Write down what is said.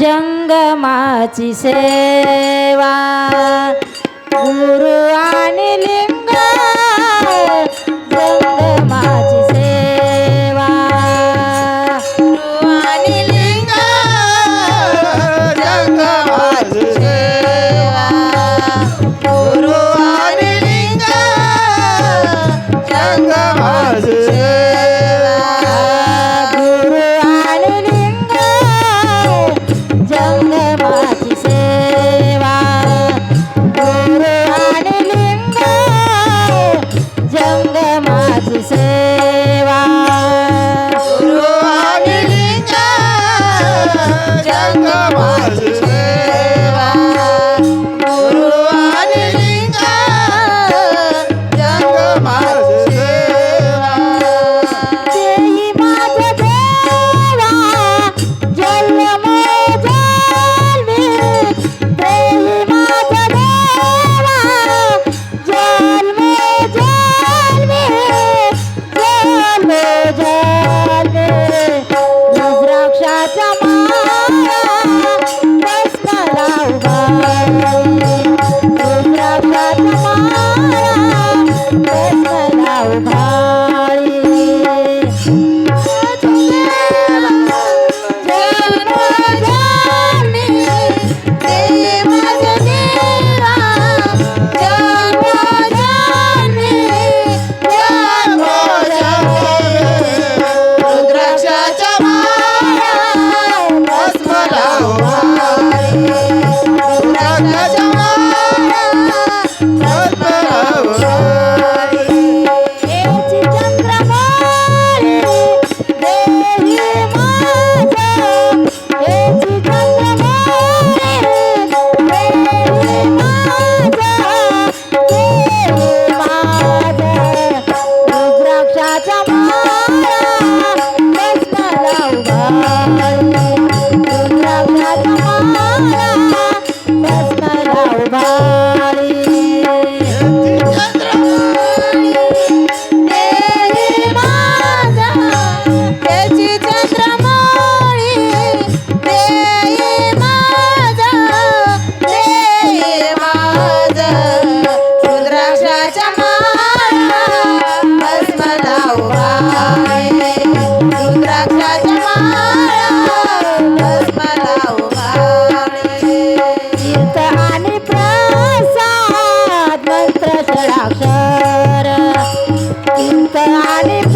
जंगमाची सेवा. गुरु आणि लिंग जंगमाची सेवा. गुरु आणि लिंग जंगमाची सेवा. गुरु आणि लिंग जंगमाची জানি